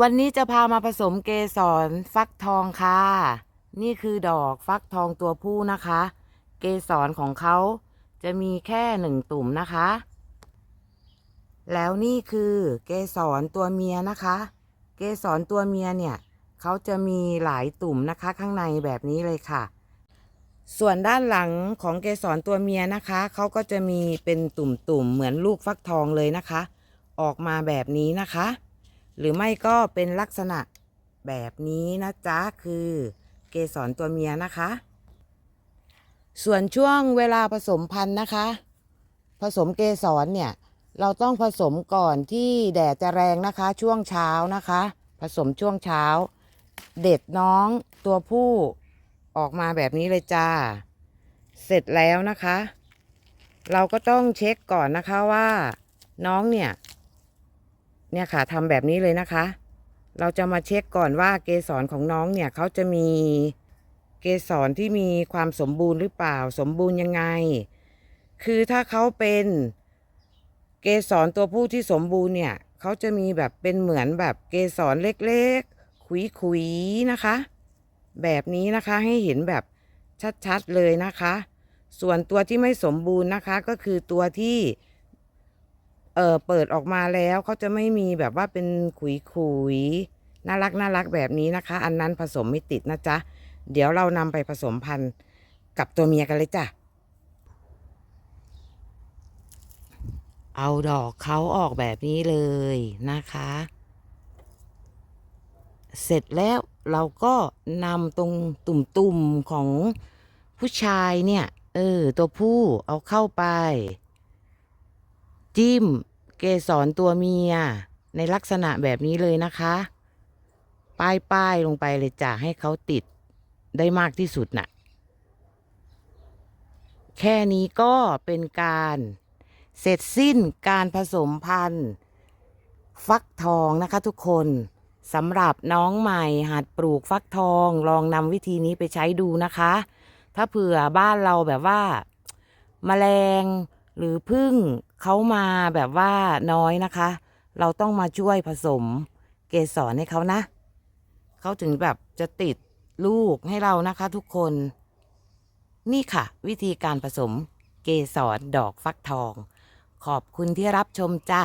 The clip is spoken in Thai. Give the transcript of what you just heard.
วันนี้จะพามาผสมเกสรฟักทองค่ะ นี่คือดอกฟักทองตัวผู้นะคะ เกสรของเขาจะมีแค่หนึ่งตุ่มนะคะ แล้วนี่คือเกสรตัวเมียนะคะ เกสรตัวเมียเนี่ยเขาจะมีหลายตุ่มนะคะข้างในแบบนี้เลยค่ะ ส่วนด้านหลังของเกสรตัวเมียนะคะเขาก็จะมีเป็นตุ่มๆเหมือนลูกฟักทองเลยนะคะ ออกมาแบบนี้นะคะ หรือไม่ก็เป็นลักษณะแบบนี้นะจ๊ะ คือเกสรตัวเมียนะคะ ส่วนช่วงเวลาผสมพันธุ์นะคะ ผสมเกสรเนี่ย เราต้องผสมก่อนที่แดดจะแรงนะคะ ช่วงเช้านะคะ ผสมช่วงเช้า เด็ดน้องตัวผู้ออกมาแบบนี้เลยจ้า เสร็จแล้วนะคะ เราก็ต้องเช็คก่อนนะคะว่า น้องเนี่ย เนี่ยค่ะทำแบบนี้เลยนะคะ เราจะมาเช็คก่อนว่าเกสรของน้องเนี่ยเขาจะมีเกสรที่มีความสมบูรณ์หรือเปล่า สมบูรณ์ยังไง คือถ้าเขาเป็นเกสรตัวผู้ที่สมบูรณ์เนี่ยเขาจะมีแบบเป็นเหมือนแบบเกสรเล็กๆ ขุยๆนะคะ แบบนี้นะคะให้เห็นแบบชัดๆเลยนะคะ ส่วนตัวที่ไม่สมบูรณ์นะคะก็คือตัวที่ เออเปิดออกมาแล้วเขาจะไม่มีแบบว่าเป็นขุยขุยๆน่ารักน่ารักแบบนี้นะคะ อันนั้นผสมไม่ติดนะจ๊ะ เดี๋ยวเรานำไปผสมพันธุ์กับตัวเมียกันเลยจ้ะ เอาดอกเขาออกแบบนี้เลยนะคะ เสร็จแล้วเราก็นำตรงตุ่มๆของผู้ชายเนี่ย เออ ตัวผู้เอาเข้าไป จิ้ม เกสรตัวเมีย ในลักษณะแบบนี้เลยนะคะ ป้ายป้ายลงไปเลยจ้ะให้เขาติดได้มากที่สุดน่ะ แค่นี้ก็เป็นการเสร็จสิ้นการผสมพันธุ์ ฟักทองนะคะทุกคนสำหรับน้องใหม่หัดปลูกฟักทองลองนำวิธีนี้ไปใช้ดูนะคะ ถ้าเผื่อบ้านเราแบบว่าแมลง หรือพึ่งเขามาแบบว่าน้อยนะคะ เราต้องมาช่วยผสมเกสรให้เขานะ เขาถึงแบบจะติดลูกให้เรานะคะทุกคน นี่ค่ะ วิธีการผสมเกสรดอกฟักทอง ขอบคุณที่รับชมจ้า